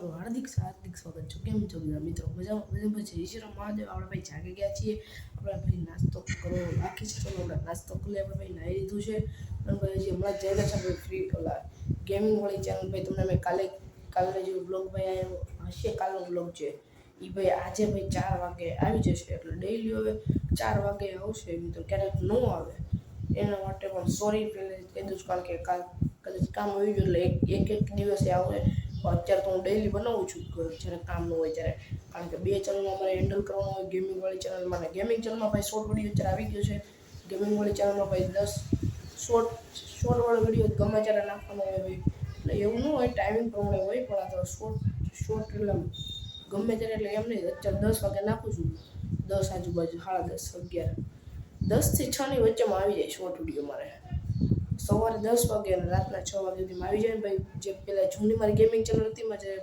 તમારું હાર્દિક હાર્દિક સ્વાગત છે. કેમ છો બધા મિત્રો? મજામાં બધા છે. ઈશ્વર મહાદેવ આપણે ભાઈ જાગી ગયા છીએ. આપણે ભાઈ નાસ્તો કરવો બાકી છે. ચલો આપણે નાસ્તો કરી આપણે ભાઈ નાહી લીધું છે. અને ભાઈ હજી હમણાં જઈ રહ્યા છે. આપણે ફ્રી ઓલા ગેમિંગ વાળી ચેનલ ભાઈ, તમને મેં કાલે કાલે જે બ્લોગ ભાઈ આવ્યો હશે કાલનો બ્લોગ છે એ ભાઈ આજે ભાઈ ચાર વાગે આવી જશે. એટલે ડેઈલી હવે ચાર વાગે આવશે મિત્રો. ક્યારેક ન આવે. એના માટે પણ સોરી પહેલે કહી દઉં છું કારણ કે કાલ કદાચ કામ આવી ગયું, એટલે એક એક દિવસે આવે અત્યારે તો હું ડેઈલી બનાવું છું જ્યારે કામ ન હોય ત્યારે. કારણ કે બે ચેનલમાં મારે હેન્ડલ કરવાનું હોય ગેમિંગવાળી ચેનલમાં ગેમિંગ ચેનલમાં ભાઈ શોર્ટ વીડિયો અત્યારે આવી ગયો છે. ગેમિંગવાળી ચેનલમાં ભાઈ દસ શોર્ટ શોર્ટ વાળો વીડિયો ગમે ત્યારે નાખવાનો હોય ભાઈ. એટલે એવું ન હોય ટાઈમિંગ પ્રમાણે હોય, પણ આ તો શોર્ટ શોર્ટ એટલે ગમે ત્યારે એટલે એમ નહીં, અત્યારે દસ વાગે નાખું છું. દસ આજુબાજુ, સાડા દસ, અગિયાર. દસથી છની વચ્ચેમાં આવી જાય શોર્ટ વીડિયો મારે. સવારે દસ વાગે અને રાતના છ વાગે સુધીમાં આવી જાય ને ભાઈ. જે પેલા જૂની મારી ગેમિંગ ચેનલ હતી માં જે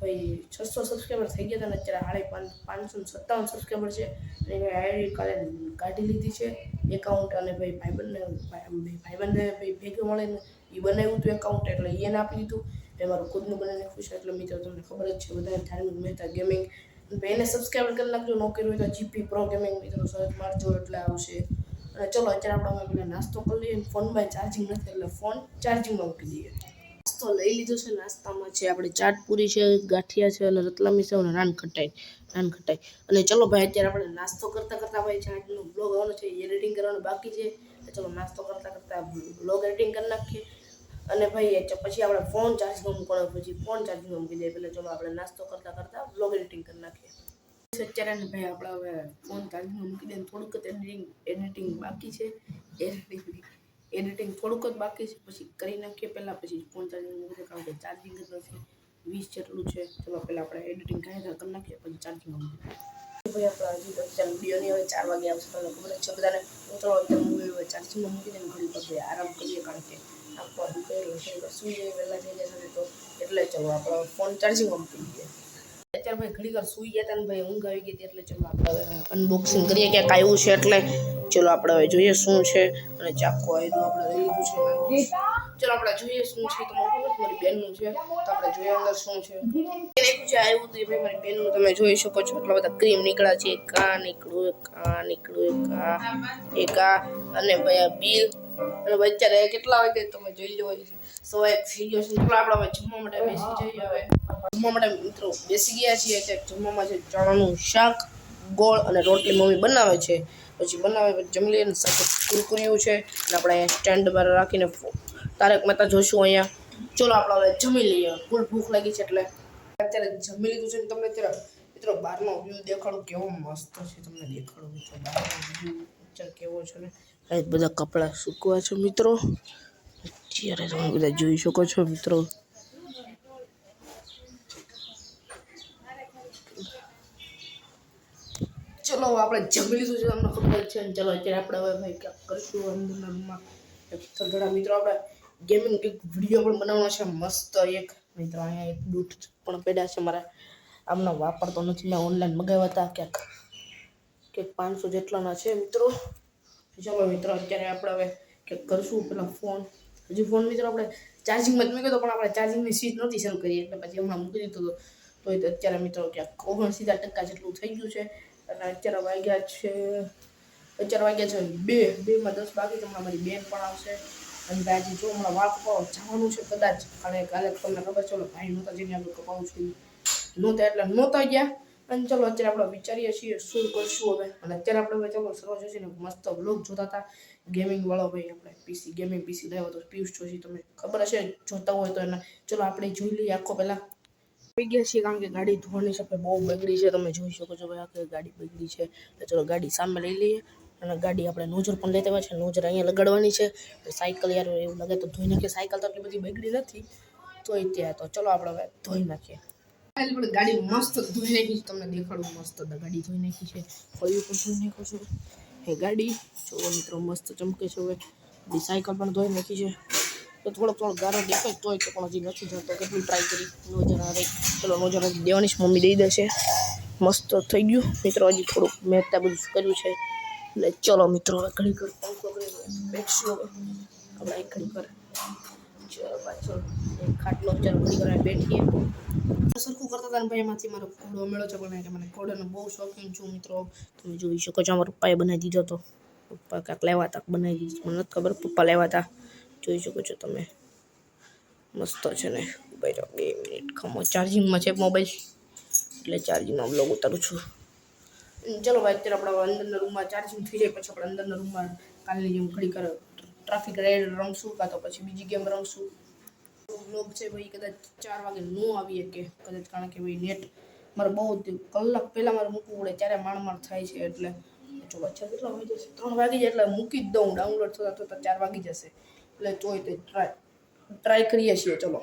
ભાઈ છસો સબસ્ક્રાઈબર થઈ ગયા હતા ને અત્યારે હાડે પાંચ, પાંચસો સત્તાવન સબસ્ક્રાઈબર છે. અને આઈડી કાલે કાઢી લીધી છે એકાઉન્ટ અને ભાઈ ભાઈબંધને, ભાઈ- ભાઈબંધને ભાઈ ભેગું મળીને એ બનાવ્યું હતું એકાઉન્ટ એટલે એને આપી દીધું. એ મારું ખુદનું બનાવીને ખુશ એટલે મિત્રો, તમને ખબર જ છે, બધાને ધાર્મિક મહેતા ગેમિંગ એને સબસ્ક્રાઈબર કરી નાખજો. ન કર્યું હોય તો જીપી પ્રો ગેમિંગ મિત્રો સર્ચ મારજો એટલે આવશે. અને ચલો અત્યારે આપણે પેલા નાસ્તો કરી લઈએ. ફોનમાં ચાર્જિંગ નથી એટલે ફોન ચાર્જિંગમાં મૂકી દઈએ. નાસ્તો લઈ લીધો છે, નાસ્તામાં છે, આપણે ચાટ પૂરી છે, ગાંઠિયા છે અને રતલામી છે અને નાન ખટાઈ નાન ખટાઈ. અને ચલો ભાઈ, અત્યારે આપણે નાસ્તો કરતાં કરતાં ભાઈ ચાટનો બ્લોગ આવવાનો છે એડિટિંગ કરવાનું બાકી છે. ચલો નાસ્તો કરતાં કરતાં બ્લોગ એડિટિંગ કરી નાખીએ. અને ભાઈ પછી આપણે ફોન ચાર્જિંગમાં મૂકવાનો પછી ફોન ચાર્જિંગમાં મૂકી દઈએ. પહેલાં ચલો આપણે નાસ્તો કરતાં કરતાં બ્લોગ એડિટિંગ કરી નાખીએ. અત્યારે ભાઈ આપણે હવે ફોન ચાર્જિંગમાં મૂકી દઈએ થોડુંક જ એડિટિંગ એડિટિંગ બાકી છે. એડિટિંગ એડિટિંગ થોડુંક જ બાકી છે. પછી કરી નાખીએ પહેલાં, પછી ફોન ચાર્જિંગ મૂકી દે કારણ કે ચાર્જિંગ જ નથી. વીસ જેટલું છે. ચલો પહેલાં આપણે એડિટિંગ કાંઈ કરી નાખીએ, પછી ચાર્જિંગમાં મૂકી દે ભાઈ આપણા હજી તો વિડીયોની હવે ચાર વાગે આવશે. તમને ખબર છે બધાને. ચલો અત્યારે મૂવી હવે ચાર્જિંગમાં મૂકી દઈને ઘડી પર આરામ કરીએ કારણ કે આપણા છે. સુઈ જાય વહેલા જઈ જશે તો એટલે ચલો આપણે ફોન ચાર્જિંગમાં મૂકી દઈએ. અત્યારે ભાઈ ઘડી વાર સુઈ ગયા હતા ને ભાઈ ઊંઘ આવી ગઈ એટલે ચલો આપણે અનબોક્સિંગ કરીએ ક્યાંક આવ્યું છે એટલે ચલો આપણે હવે જોઈએ શું છે અને ચાકુ આવ્યું આપણે લઈ લીધું છે ચલો આપણે જોઈએ શું છે તો મારી બેનનું છે. તો આપણે જોઈએ અંદર શું છે. છે, આવ્યું હતું ભાઈ મારી બેનનું, તમે જોઈ શકો છો. એટલા બધા ક્રીમ નીકળ્યા છે. એક આ નીકળ્યું, એક આ નીકળ્યું, એક આ એક આ અને ભાઈ આ બિલ અને અત્યારે કેટલા વાગે તમે જોઈ લો સવારે થઈ ગયો છે. આપણે જમવા માટે બેસી જઈએ હવે. જમવા માટે મિત્રો બેસી ગયા છીએ કે જમવામાં છે ચણાનું શાક, ગોળ અને રોટલી મમ્મી બનાવે છે. પછી બનાવે જમી લઈએ સાથે કુરકુરિયું છે. અને આપણે અહીંયા સ્ટેન્ડ બહાર રાખીને તારક મહેતા જોશું અહીંયા. ચલો આપણે હવે જમી લઈએ. ફૂલ ભૂખ લાગી છે એટલે અત્યારે જમી લીધું છે ને તમને અત્યારે. મિત્રો બહારનો વ્યૂ દેખાડું કેવો મસ્ત છે તમને દેખાડું મિત્રો. બહારનો વ્યૂ પિક્ચર કેવો છે ને. બધા કપડાં સૂકવા છે મિત્રો. અત્યારે તમે બધા જોઈ શકો છો મિત્રો. ચલો, આપણે જમી લીધું છે, તમને ખબર છે. ચલો, અત્યારે આપણે હવે ભાઈ ક્યાંક કરશું રૂમમાં ઘણા મિત્રો આપણે ગેમિંગ કંઈક વીડિયો પણ બનાવવાનો છે. મસ્ત એક, મિત્રો, અહીંયા એક બૂટ પણ પડ્યા છે મારા. આમનો વાપરતો નથી. મેં ઓનલાઈન મગાવ્યા હતા ક્યાંક ક્યાંક પાંચસો જેટલાના છે, મિત્રો. ચલો, મિત્રો, અત્યારે આપણે હવે ક્યાંક કરશું. પેલા ફોન હજી ફોન મિત્રો, આપણે ચાર્જિંગમાં જ મૂક્યો હતો પણ આપણે ચાર્જિંગની સ્વિચ નહોતી શરૂ કરી. એટલે પછી હમણાં મૂકી દીધો હતો તો અત્યારે, મિત્રો, ક્યાંક ઓગણસીધા ટકા જેટલું થઈ ગયું છે. અને અત્યારે વાગ્યા છે, અત્યારે વાગ્યા છે બે, બેમાં દસ બાકી તો મારી બેન પણ આવશે. અને આજે જો હમણાં વાળ કપાવવા જવાનું છે કદાચ. કે કાલે તમને ખબર ચલો ભાઈ નહોતા જઈને આપણે કપાવું છું નહોતા એટલે નહોતા ગયા. અને ચલો અત્યારે આપણે વિચારીએ છીએ શું કરશું હવે. અને અત્યારે આપણે હવે ચલો સરોજ જોશીને મસ્ત બ્લોગ જોતા હતા. ગેમિંગ વાળો ભાઈ આપણે પીસી ગેમિંગ પીસી લેવો તો પિયુષ જોશી તમને ખબર હશે? જોતા હોય તો એને. ચલો આપણે જોઈ લઈએ આખો પહેલાં. આવી ગયા છીએ કારણ કે ગાડી ધોવાની છે બહુ બગડી છે. તમે જોઈ શકો છો ભાઈ આખી ગાડી બગડી છે. તો ચલો ગાડી સામે લઈ લઈએ અને ગાડી આપણે નોજર પણ લેતા હોય છે. નોજર અહીંયા લગાડવાની છે. સાયકલ યાર એવું લાગે તો ધોઈ નાખીએ. સાયકલ તો એટલી બધી બગડી નથી. તોય ત્યાં તો ચલો આપણે હવે ધોઈ નાખીએ. ગાડી મસ્ત ધોઈ નાખી છે. તમને દેખાડું મસ્ત ગાડી ધોઈ નાખી છે. ફળિયું પણ ધોઈ નાખ્યું છે. એ ગાડી. જો મિત્રો, મસ્ત ચમકે છે હવે. સાયકલ પણ ધોઈ નાખી છે. તો થોડોક થોડોક ગારો દેખાય તોય તો પણ હજી નથી જતો. કેટલું ટ્રાય કરી નોજર આવે ચલો નોજર હજી દેવાની મમ્મી દઈ દેશે. મસ્ત થઈ ગયું. મિત્રો, હજી થોડુંક મેં ત્યાં બધું કર્યું છે. એટલે ચલો મિત્રો, હવે ઘડી કર પંખો હવે. ઘડી કર ચલો ખાટલો અત્યારે ઘડી કરવા બેઠીએ. સરખું કરતા હતા ભાઈ, એમાંથી મારો ઘોડો મેળો છે મને ઘોડાનો બહુ શોખીન છું મિત્રો. તમે જોઈ શકો છો, અમારા પપ્પાએ બનાવી દીધો હતો. પપ્પા કાંક લેવા હતા, બનાવી દીધી મને નથી ખબર, પપ્પા લેવા હતા. જોઈ શકો છો તમે. મસ્ત છે ને. ભાઈ જાઓ, બે મિનિટ ખમો. ચાર્જિંગમાં છે મોબાઈલ. એટલે ચાર્જિંગમાં બ્લોગ ઉતારું છું. ચલો ભાઈ, અત્યારે આપણા અંદરના રૂમમાં ચાર્જિંગ થઈ જાય, પછી આપણે અંદરના રૂમમાં કાલની જેમ ઘડી કર ટ્રાફિક રાઈડ રમશું કાં તો પછી બીજી ગેમ રમશું. બ્લોગ છે ભાઈ, કદાચ ચાર વાગે ન આવી શકે કદાચ કારણ કે ભાઈ નેટ મારે બહુ જ કલાક પહેલાં મારે મૂકવું પડે, ત્યારે માણ માણ થાય છે, એટલે. જો વચ્ચે કેટલા વાગી જશે ત્રણ વાગી જાય, એટલે મૂકી જ દઉં ડાઉનલોડ થતાં થતાં ચાર વાગી જશે. એટલે જોઈ તે ટ્રાય ટ્રાય કરીએ છીએ, ચલો.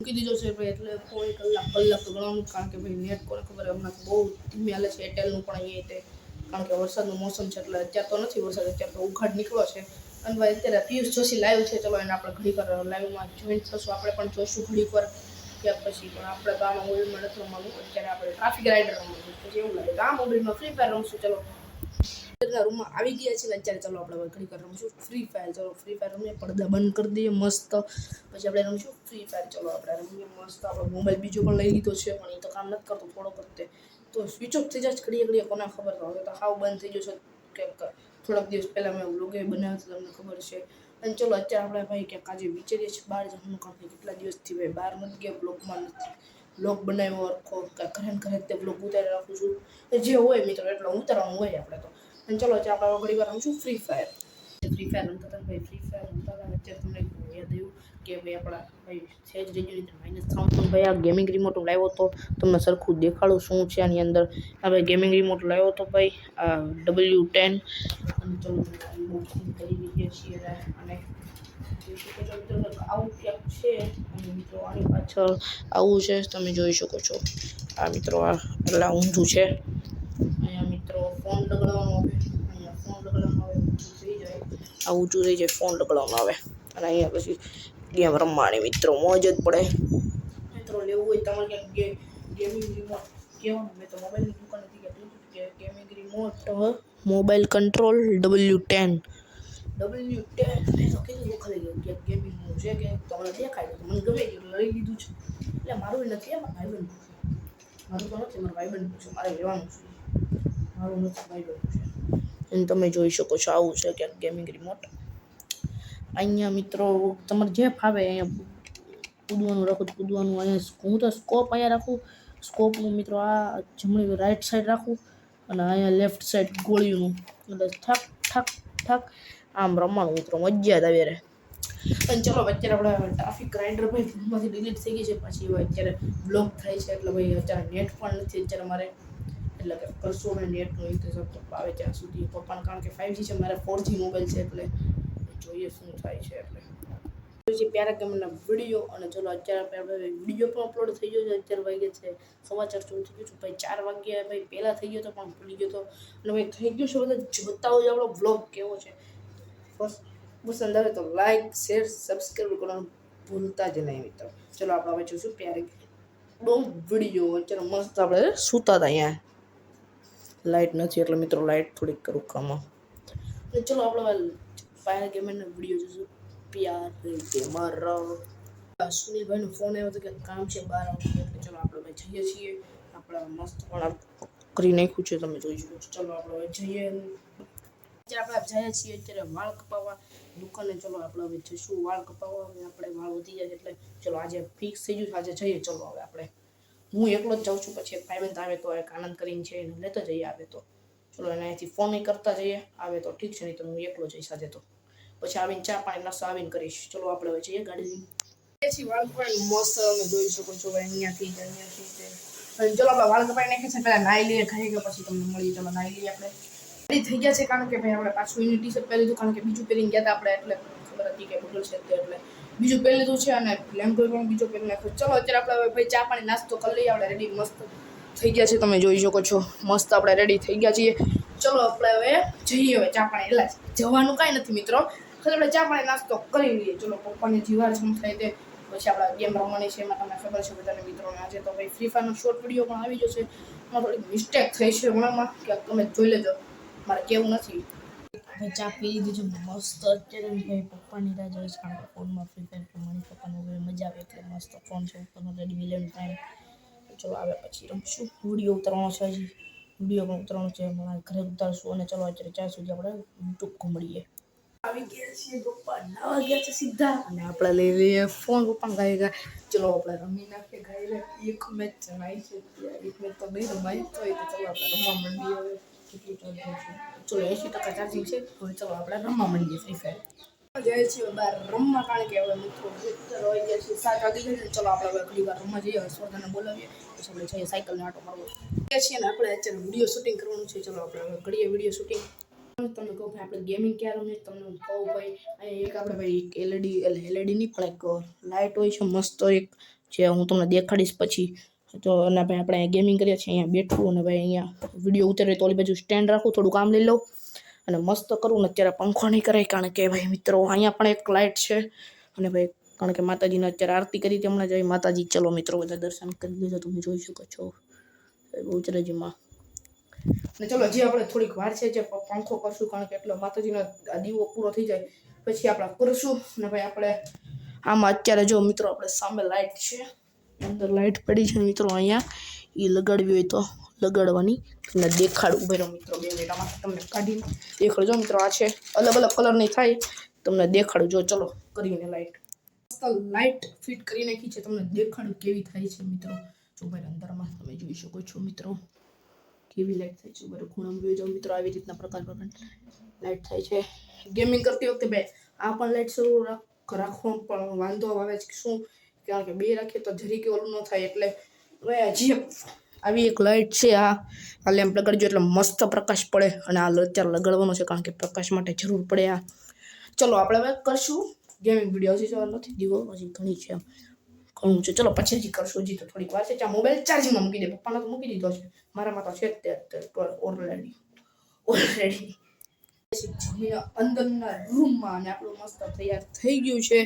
મૂકી દીધો છે ભાઈ, એટલે કોઈ કલાક કલાક તો ગણવાનું કારણ કે ભાઈ નેટ કોને ખબર, હમણાં તો બહુ ધીમે હાલે છે એરટેલનું પણ અહીંયા તે, કારણ કે વરસાદનું મોસમ છે, એટલે અત્યારે તો નથી વરસાદ, અત્યારે તો ઉઘાડ નીકળ્યો છે. અને ભાઈ અત્યારે પિયુષ જોશી લાઈવ છે, ચલો એને આપણે ઘડી પર લાઈવમાં જોઈન થશું, આપણે પણ જોઈશું ઘડી પર ત્યાર પછી પણ આપણે ગામ મોબાઈલમાં નથી રમવાનું, અત્યારે આપણે ટ્રાફિક રાઇડર રમવાનું પછી એવું લાગે ગામ મોબાઈલમાં ફ્રી ફાયર રમશું, ચલો. ના રૂમમાં આવી ગયા છે. ને અત્યારે ચલો આપણે ઘણી કર રમશું. ફ્રી ફાયર ચલો ફ્રી ફાયર રમીએ, પડદા બંધ કરી દઈએ મસ્ત. પછી આપણે રમશું. ફ્રી ફાયર ચલો, આપણે રમીએ મસ્ત. આપણો મોબાઈલ બીજો પણ લઈ લીધો છે, પણ એ તો કામ નથી કરતો થોડો કરતે તો. સ્વિચ ઓફ થઈ જાય ઘડીએ ઘડીએ, કોને ખબર તો. હવે તો હાવ બંધ થઈ જશે કે થોડાક દિવસ પહેલાં મેં વ્લોગે બનાવ્યો તો તમને ખબર છે. અને ચલો, અત્યારે આપણે ભાઈ ક્યાંક આજે વિચારીએ છીએ બહાર જવાનું કામ કેટલા દિવસથી ભાઈ બહાર નથી ગયા બ્લોગમાં નથી. બ્લોગ બનાવ્યો કાંઈ ઘરે ઘરે તે બ્લોગ ઉતારી રાખું છું. જે હોય મિત્રો, એટલે ઉતારવાનું હોય આપણે તો. અને ચલો અત્યારે આપણે ઘણી વાર રમશું ફ્રી ફાયર ફ્રી ફાયર રમતા હતા ભાઈ ફ્રી ફાયર રમતા હતા અત્યારે તમને યાદ આવ્યું કે ભાઈ આપણા ભાઈ છે જ રેગ્યુલેટર માઇનસ થવાનું પણ ભાઈ આ ગેમિંગ રિમોટ લાવ્યો હતો. તમને સરખું દેખાડું શું છે આની અંદર. આ ભાઈ ગેમિંગ રિમોટ લાવ્યો હતો ભાઈ, આ ડબલ્યુ ટેન અને ચલો અનબોક્સિંગ કરી લઈએ છીએ અને આવું ક્યાંક છે. અને મિત્રો, આની પાછળ આવું છે, તમે જોઈ શકો છો. આ મિત્રો, આ એટલે ઊંધું છે. અહીંયા મિત્રો ફોન લગાડવાનો આવે અહીંયા ફોન લગાડવાનો આવે ઊંચું થઈ જાય આ ઊંચું થઈ જાય ફોન લગાડવાનો આવે. અને અહીંયા પછી ગેમ રમવાની મિત્રો મોજ જ પડે. મિત્રો લેવું હોય તમારે ક્યાંક ગેમિંગ રિમોટ કહેવાનું. મેં તો મોબાઈલની દુકાનેથી કીધું કે gaming remote mobile control W ten W ten મેં તો કીધું ખાલી ગયું કે ગેમિંગનું છે કે તમને દેખાય તો મને ગમે એટલું લઈ લીધું છે. એટલે મારું નથી એમાં ભાઈબંધ મારું તો નથી મારું ભાઈબંધ છે મારે લેવાનું છે. મારું નથી ભાઈબંધ છે તમે જોઈ શકો છો આવું છે ક્યાંક ગેમિંગ રિમોટ અહીંયા મિત્રો, તમારે જે ફાવે અહીંયા કૂદવાનું રાખો કૂદવાનું. અહીંયા હું તો સ્કોપ અહીંયા રાખું. સ્કોપનું મિત્રો આ જમણી રાઈટ સાઈડ રાખું અને અહીંયા લેફ્ટ સાઈડ ગોળીનું. એટલે ઠક ઠક ઠક. આમ રમવાનું મિત્રો, મજા જ આવે રે. અને ચલો અત્યારે આપણે ટ્રાફિક ગ્રાઇન્ડર ભાઈ ફોનમાંથી ડિલીટ થઈ ગઈ છે. પછી અત્યારે બ્લોક થાય છે. એટલે ભાઈ અત્યારે નેટ પણ નથી, અત્યારે મારે એટલે કે કરશો અને નેટનો ઇંતજાર તો આવે ત્યાં સુધી. પણ કારણ કે ફાઇવજી છે, મારે ફોરજી મોબાઈલ છે એટલે જોઈએ શું થાય છે એટલે. પ્યારા ગેમના વીડિયો અને ચલો અત્યારે વીડિયો પણ અપલોડ થઈ ગયો છે, અત્યારે વાગે છે સવા ચાર ચોવીસ થઈ ગયું છે, ભાઈ ચાર વાગ્યા ભાઈ પહેલાં થઈ ગયો તો પણ ભૂલી ગયો તો. અને ભાઈ થઈ ગયું છે બધા જોતા હોય આપણો બ્લોગ કેવો છે. બસ પસંદ આવે તો લાઈક શેર સબસ્ક્રાઈબ કરવાનું ભૂલતા જ નહીં મિત્રો. ચલો આપણે હવે જોઈશું પ્યારે. બહુ વીડિયો અત્યારે મસ્ત આપણે સૂતા હતા અહીંયા. લાઇટ નથી એટલે મિત્રો લાઇટ થોડીક કરું કામમાં અને ચલો આપણે ફાયર ગેમરનો વીડિયો જોઈશું પ્યાર ગેમર સુનિલભાઈનો ફોન આવ્યો હતો કે કામ છે બહાર આવતું એટલે ચલો આપણે ભાઈ જઈએ છીએ આપણે મસ્ત પણ કરી નાખ્યું છે તમે જોઈ શકો છો ચલો આપણે હવે જઈએ અત્યારે આપણે જઈએ છીએ અત્યારે વાળ કપાવવા દુકાને ચલો આપણે હવે જઈશું વાળ કપાવવા હવે આપણે વાળ વધી જાય એટલે ચલો આજે ફિક્સ થઈ ગયું છે આજે જઈએ ચલો હવે આપણે હું એકલો જ જાઉં છું, પછી એક ભાઈબંધ આવે તો એક આનંદ કરીને છે એને લેતો જઈએ આવે તો. ચલો એને અહીંથી ફોન કરતા જઈએ, આવે તો ઠીક છે, નહીં તો હું એકલો જઈશ સાથે તો. પછી આવીને ચા પાણી, નાસ્તો આવીને કરીશ. ચલો આપણે હવે જઈએ ગાડી પછી વાળ કપાઈ મસ્ત તમે જોઈ શકો છો ભાઈ અહીંયાથી જ અહીંયાથી જ ચલો આપણે વાળ કપાઈ નાખીએ છીએ પહેલાં નાહી લઈએ ખાઈ ગયા પછી તમને મળી ચલો નાહી લઈએ આપણે. રેડી થઈ ગયા છે, કારણ કે ભાઈ આપણે પાછું એની ટી શર્ટ પહેરી દીધું કારણ કે બીજું પહેરીને ગયા હતા આપણે, એટલે ખબર હતી કે બગડશે એટલે બીજું પહેલું લીધું છે અને લેંગો પણ બીજો પહેરી નાખ્યો. ચલો, અત્યારે આપણે ભાઈ ચા પાણી નાસ્તો કરી લઈએ. આપણે રેડી મસ્ત થઈ ગયા છે. તમે જોઈ શકો છો. મસ્ત આપણે રેડી થઈ ગયા છીએ. ચલો, આપણે હવે જઈએ હવે ચા પાણી. એટલે જવાનું કાંઈ નથી મિત્રો. ખાલી આપણે ચા પાણી નાસ્તો કરી લઈએ. ચલો, પપ્પાની જીવાર શું થાય તે. પછી આપણે ગેમ રમવાની છે, એમાં તમને ખબર છે બધાને મિત્રોને આજે તો ભાઈ ફ્રી ફાયરનો શોર્ટ વીડિયો પણ આવી જશે એમાં થોડીક મિસ્ટેક થઈ છે હમણાંમાં. કે તમે જોઈ લેજો. મારે કેવું નથી. હવે ચા પી લીધું મસ્ત અત્યારે ભાઈ પપ્પાની રાહ જોઈશ, કારણ કે ફોનમાં ફ્રી ફાયર મમ્મી પપ્પાને હવે મજા આવે એટલે મસ્ત ફોન છે ઉપરનો રેડી મિલિયન ટાઈમ. ચલો આવે પછી રમશું. વીડિયો ઉતરવાનો છે હજી. વીડિયો પણ ઉતરવાનો છે. મારા ઘરે ઉતારશું અને ચલો અત્યારે ચાર સુધી આપણે ટૂંકું મળીએ આવી ગયા છીએ પપ્પા. નવા ગયા છે સીધા. અને આપણે લઈ લઈએ ફોન પપ્પા ગાય ગયા. ચલો આપણે રમી નાખીએ. ગાય એક મેચ રમાઈ છે. એક મેચ તો નહીં રમાય. તો ચલો આપણે રમવા માંડીએ હવે. એંશી ટકા ચાર્જિંગ છે હવે ચાલો, આપણે રમવા મળીએ ફ્રી ફાયર જાય છીએ બહાર રમવા કારણ કે હવે ગયા છે સાત વાગી ગયા છે ચલો આપણે હવે ઘણી વાર રમવા જઈએ હર્ષવર્ધનને બોલાવીએ પછી આપણે જઈએ સાયકલને આટો મારવો ગયા છીએ ને આપણે વીડિયો શૂટિંગ કરવાનું છે ચલો આપણે હવે ઘડીએ વીડિયો શૂટિંગ તમને કહું ભાઈ આપણે ગેમિંગ ક્યારે રમીએ તમને કહું ભાઈ અહીંયા એક આપણે ભાઈ એક એલઈડી એટલે એલઈડી નહીં પણ એક લાઇટ હોય છે મસ્ત એક જે હું તમને દેખાડીશ પછી તો અને ભાઈ આપણે ગેમિંગ કરીએ છીએ, અહીંયા બેઠું અને ભાઈ અહીંયા વીડિયો ઉતરે તો ઓલી બાજુ સ્ટેન્ડ રાખું, થોડું કામ લઈ લઉં અને મસ્ત કરું ને અત્યારે પંખો નહીં કરાય કારણ કે ભાઈ મિત્રો અહીંયા પણ એક લાઇટ છે અને ભાઈ કારણ કે માતાજીને અત્યારે આરતી કરી હતી હમણાં જઈ માતાજી, ચલો મિત્રો બધા દર્શન કરી લીધા, તમે જોઈ શકો છો. બહુચરાજીમાં ને ચલો હજી આપણે થોડીક વાર છે જે પંખો કરશું, કારણ કે એટલો માતાજીનો દીવો પૂરો થઈ જાય, પછી આપણે કરશું ને ભાઈ આપણે આમાં અત્યારે જો મિત્રો આપણે સામે લાઇટ છે. અંદર લાઇટ પડી છે મિત્રો, અહીંયા એ લગાડવી હોય તો લગાડવાની. તમને દેખાડું ઉભેરો મિત્રો, બે મિનિટમાં તમને કાઢીને દેખાડજો મિત્રો, આ છે અલગ અલગ કલરની થાય. તમને દેખાડું જો ચલો કરીને લાઇટ લાઇટ ફિટ કરી નાખી છે, તમને દેખાડું કેવી થાય છે મિત્રો. જો ભાઈ અંદરમાં તમે જોઈ શકો છો મિત્રો, કેવી લાઇટ થાય છે. બરાબર ખૂણામાં જોઈ જાઓ મિત્રો, આવી રીતના પ્રકાર પ્રકાર લાઇટ થાય છે. ગેમિંગ કરતી વખતે બે આ પણ લાઇટ શરૂ રાખ- રાખો, પણ વાંધો આવે છે શું? કારણ કે બે રાખીએ તો જરી કે ઓલું ન થાય એટલે હવે હજી આવી એક લાઇટ છે આ. આ લેમ્પ લગાડજો એટલે મસ્ત પ્રકાશ પડે અને આ અત્યારે લગાડવાનો છે કારણ કે પ્રકાશ માટે જરૂર પડે આ. ચલો, આપણે હવે કરશું ગેમિંગ વીડિયો હજી નથી દીવો, હજી ઘણી છે ઘણું છે. ચલો, પછી હજી કરશું. હજી તો થોડીક વાર છે. ત્યાં મોબાઈલ ચાર્જિંગમાં મૂકી દે. પપ્પાનો તો મૂકી દીધો છે. મારામાં તો છે તે ઓલરેડી ઓલરેડી અંદરના રૂમમાં અને આપણું મસ્ત તૈયાર થઈ ગયું છે.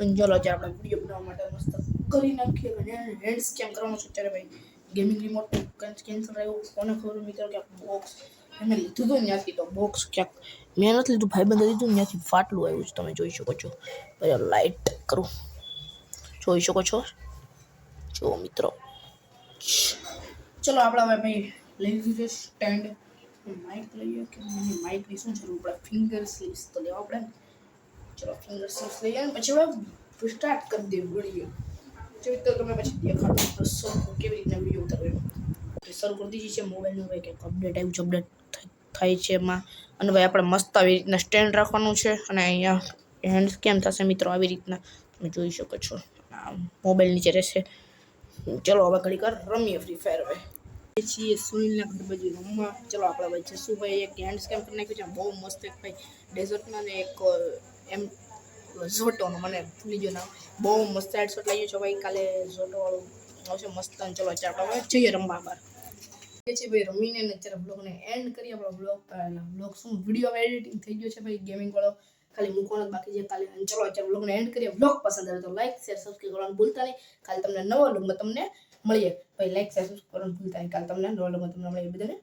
અને ચલો આજે આપણે વીડિયો બનાવવા માટે મસ્ત કરી નાખીએ અને હેન્ડ સ્કેમ કરવાનું છે અત્યારે ભાઈ. ગેમિંગ રિમોટ કેન્સલ આવ્યું કોને ખબર મિત્રો કે બોક્સ એને લીધું હતું ત્યાંથી તો બોક્સ ક્યાંક મેં નથી લીધું, ભાઈ બંધ લીધું ત્યાંથી ફાટલું આવ્યું છે, તમે જોઈ શકો છો. ભાઈ લાઇટ કરું. જોઈ શકો છો? જો મિત્રો. ચલો આપણે ભાઈ લઈ લીધું છે સ્ટેન્ડ માઇક લઈએ કે માઇકની શું જરૂર પડે? ફિંગર સ્લીવ્સ તો લેવા પડે ને? ચલો ફિંગર સ્લીવ્સ લઈએ ને પછી હવે સ્ટાર્ટ કરી દઈએ વીડિયો જેવી રીતે તમે પછી દેખાડો સર કેવી રીતના વીડિયો ઉતારવો શરૂ કરી છે મોબાઈલનું ભાઈ કંઈક અપડેટ આવ્યું છે અપડેટ થાય છે એમાં. અને ભાઈ આપણે મસ્ત આવી રીતના સ્ટેન્ડ રાખવાનું છે અને અહીંયા હેન્ડ કેમ થશે મિત્રો? આવી રીતના તમે જોઈ શકો છો. મોબાઈલ નીચે રહેશે. ચલો, હવે ઘડીક રમીએ ફ્રી ફાયર હવે. છીએ સુનિલના ઘર બાજુ રમવા ચલો આપણે ભાઈ જસુભાઈ એક હેન્ડ સ્કેમ કરી નાખ્યું છે બહુ મસ્ત એક ભાઈ ડેઝર્ટના ને એક અ, એમ ઝોટોનો મને ભૂલી ગયો નામ બહુ મસ્ત હેડશોટ લાગ્યો છે ભાઈ કાલે ઝોટોવાળું આવશે મસ્ત અને ચલો અત્યારે આપણે હવે જઈએ રમવા બહાર એ છે ભાઈ રમીને ને અત્યારે બ્લોગને એન્ડ કરીએ આપણો બ્લોગ બ્લોગ શું વીડિયો એડિટિંગ થઈ ગયો છે ભાઈ ગેમિંગ વાળો ખાલી મૂકવાનો જ બાકી છે કાલે અને ચલો અત્યારે બ્લોગને એન્ડ કરીએ બ્લોગ પસંદ આવે તો લાઈક શેર સબસ્ક્રાઈબ કરવાનું ભૂલતા નહીં કાલે તમને નવા બ્લોગમાં તમને મળીએ. ભાઈ લાઈક શેર સબસ્ક્રાઈબ કરવાનું ભૂલતા નહીં. કાલે તમને નવા બ્લોગમાં તમને મળીએ બધાને.